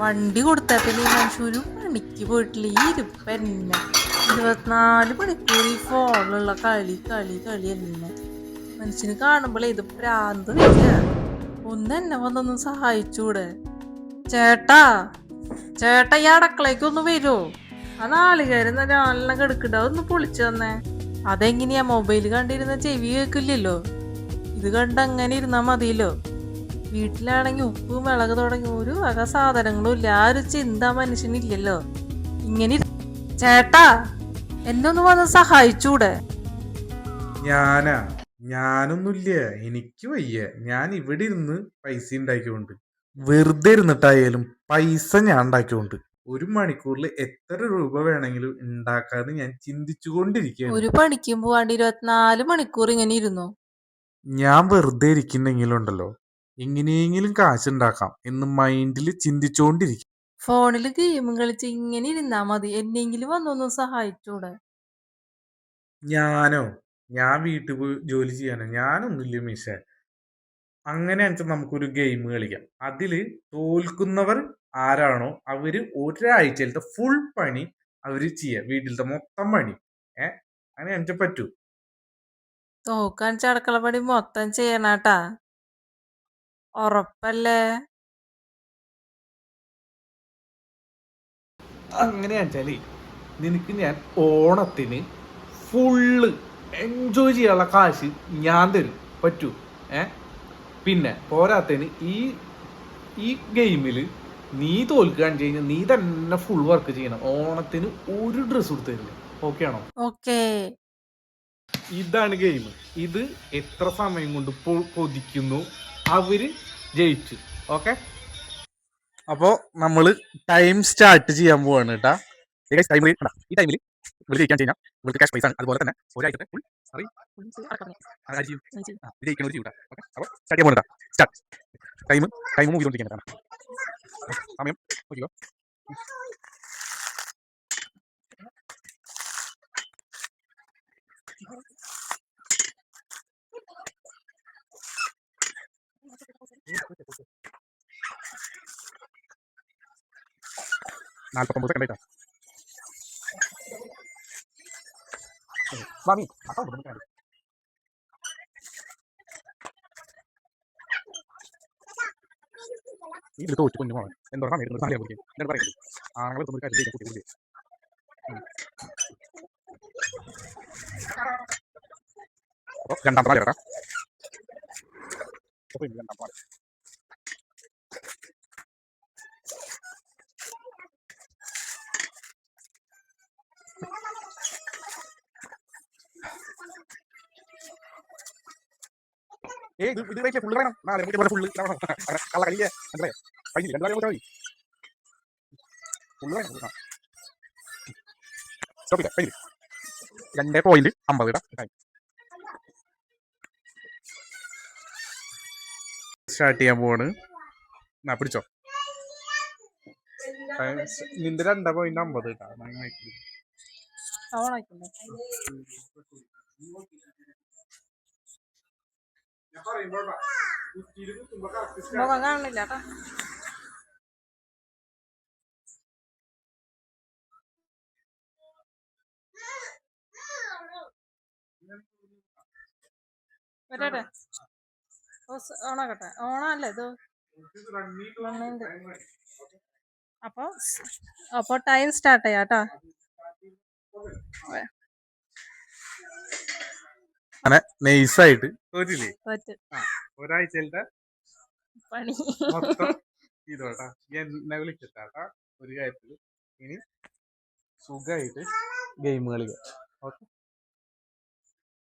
വണ്ടി കൊടുത്തപ്പോൾ പിന്നെ ഈ മനുഷ്യരും പണിക്ക് പോയിട്ടില്ല. ഈ ഇരിപ്പന്നെ ഇരുപത്തിനാല് മണിക്കൂർ ഈ ഫോണിലുള്ള കളി കളി കളി തന്നെ. മനുഷ്യന് കാണുമ്പോഴേ ഇത് പ്രാന്ത് ഒന്ന് എന്നെ വന്നൊന്ന് സഹായിച്ചൂടെ? ചേട്ടാ ചേട്ടാ ഈ അടക്കളയ്ക്ക് ഒന്ന് വരുമോ ആ നാളികേരം നല്ല കിടക്കണ്ട. ഒന്ന് പൊളിച്ചു തന്നെ. അതെങ്ങനെയാ? മൊബൈൽ കണ്ടിരുന്ന ചെവി കേൾക്കില്ലല്ലോ. ഇത് കണ്ട് അങ്ങനെ ഇരുന്നാ മതിയല്ലോ. വീട്ടിലാണെങ്കിൽ ഉപ്പും മിളക് തുടങ്ങി ഒരു വക സാധനങ്ങളും ഇല്ല. ആ ഒരു ചിന്ത മനുഷ്യനില്ലല്ലോ. ഇങ്ങനെ ചേട്ടാ എന്നൊന്നും വന്ന് സഹായിച്ചൂടെ? ഞാനാ? ഞാനൊന്നുമില്ല. എനിക്ക് വയ്യ. ഞാൻ ഇവിടെ ഇരുന്ന് പൈസ ഉണ്ടാക്കിയോണ്ട്. വെറുതെ ഇരുന്നിട്ടായാലും പൈസ ഞാൻ ഉണ്ടാക്കിയോണ്ട്. ഒരു മണിക്കൂറിൽ എത്ര രൂപ വേണമെങ്കിലും ഉണ്ടാക്കാന്ന് ഞാൻ ചിന്തിച്ചുകൊണ്ടിരിക്കുകയാണ്. ഒരു പണിക്കും പോവാണ്ട് ഇരുപത്തിനാല് മണിക്കൂർ ഇങ്ങനെ ഇരുന്നു. ഞാൻ വെറുതെ ഇരിക്കുന്നെങ്കിലുണ്ടല്ലോ. എങ്ങനെയെങ്കിലും കാശുണ്ടാക്കാം എന്ന് മൈൻഡിൽ ചിന്തിച്ചുകൊണ്ടിരിക്കും ഫോണിൽ ഗെയിം കളിച്ച് ഇങ്ങനെ ഇരുന്നാ മതി. എന്നെങ്കിലും വന്നൊന്ന് സഹായിച്ചൂടെ? ഞാനോ? ഞാൻ വീട്ടിൽ പോയി ജോലി ചെയ്യാനോ? ഞാനൊന്നുമില്ല മിഷ അങ്ങനെ വെച്ചാൽ നമുക്കൊരു ഗെയിം കളിക്കാം. അതിൽ തോൽക്കുന്നവർ ആരാണോ അവർ ഒരാഴ്ചയിലത്തെ ഫുൾ പണി അവർ ചെയ്യുക വീട്ടിലത്തെ മൊത്തം പണി. ഏ? അങ്ങനെ എനിക്ക് പറ്റൂ. തോക്കാൻ ചടക്കള പണി മൊത്തം ചെയ്യണാട്ടാ. ഉറപ്പല്ലേ? അങ്ങനെ വെച്ചാലേ നിനക്ക് ഞാൻ ഓണത്തിന് ഫുള്ള് എൻജോയ് ചെയ്യാനുള്ള കാശ് ഞാൻ തരും. പറ്റൂ. ഏ? പിന്നെ പോരാത്തതിന് ഈ ഈ ഗെയിമിൽ നീ തോൽക്കുകയാണ് കഴിഞ്ഞാൽ നീ തന്നെ ഫുൾ വർക്ക് ചെയ്യണം. ഓണത്തിന് ഒരു ഡ്രസ്സ് കൊടുത്തു തരില്ല. ഓക്കെ ആണോ? ഓക്കേ ഇതാണ് ഗെയിം ഇത് എത്ര സമയം കൊണ്ട് പൊ- പൊതിക്കുന്നു അവർ ജയിച്ചു. ഓക്കെ? അപ്പോ നമ്മൾ ടൈം സ്റ്റാർട്ട് ചെയ്യാൻ പോവാണ് കേട്ടാ ഈ ടൈമിൽ ആണ്. അതുപോലെ തന്നെ ഒരാഴ്ചത്തെ ഓക്കെ? അപ്പോൾ സ്റ്റാർട്ട് സ്റ്റാർട്ട് ടൈം ടൈം നാൽപ്പത്തൊമ്പത് സെക്കൻഡ് ആയിട്ടാണ് സ്വാമി അപ്പൊ ബുദ്ധിമുട്ടാണ് ഈ ഇത് തോറ്റു കുഞ്ഞു മോളെ. എന്താ സമയം എടുക്കുന്നത് സാലിയാ കുടിക്കാൻ എന്നിട്ട് പറയുന്നത് ആണുങ്ങൾ തൊണ്ണൂറ് കാര്യം കുട്ടി കുട്ടി അപ്പോൾ രണ്ടാം പാല കേട്ടാ. അപ്പോൾ ഇനി രണ്ടാം പാല ഏയ് ഇത് കഴിച്ചാൽ ഫുള്ള് വേണം. നാളെ നമുക്ക് ഫുള്ള് വേണം. കള്ള കളിയ മനസ്സിലായോ കഴിഞ്ഞില്ല? രണ്ടു കാര്യം മതി. ഫുള്ള് വേണം. സ്റ്റോപ്പ് ചെയ്യാം കഴിഞ്ഞില്ല? രണ്ടേ പോയിന്റ് അമ്പത് ഇടാം സ്റ്റാർട്ട് ചെയ്യാൻ പോവാണ്. എന്നാ പിടിച്ചോ. നിന്റെ രണ്ടേ പോയിന്റ് അമ്പത് കേട്ടോ മുഖം കാണില്ല കേട്ടോ. വരട്ടെ. ഓണാക്കട്ടെ. ഓണല്ലേ ഇത്? വന്നിണ്ട്. അപ്പൊ സ്- അപ്പൊ ടൈം സ്റ്റാർട്ട് ചെയ്യാം കേട്ടോ. അങ്ങനെ നൈസായിട്ട്. തോറ്റില്ലേ? ഒരാഴ്ചയിലത്തെ പണി. മൊത്തം ഇതോട്ടാ. എന്നെ വിളിച്ചിട്ടാട്ടാ ഒരു കാര്യത്തിൽ. ഇനി സുഖമായിട്ട് ഗെയിം കളിക്കാം ഓക്കെ.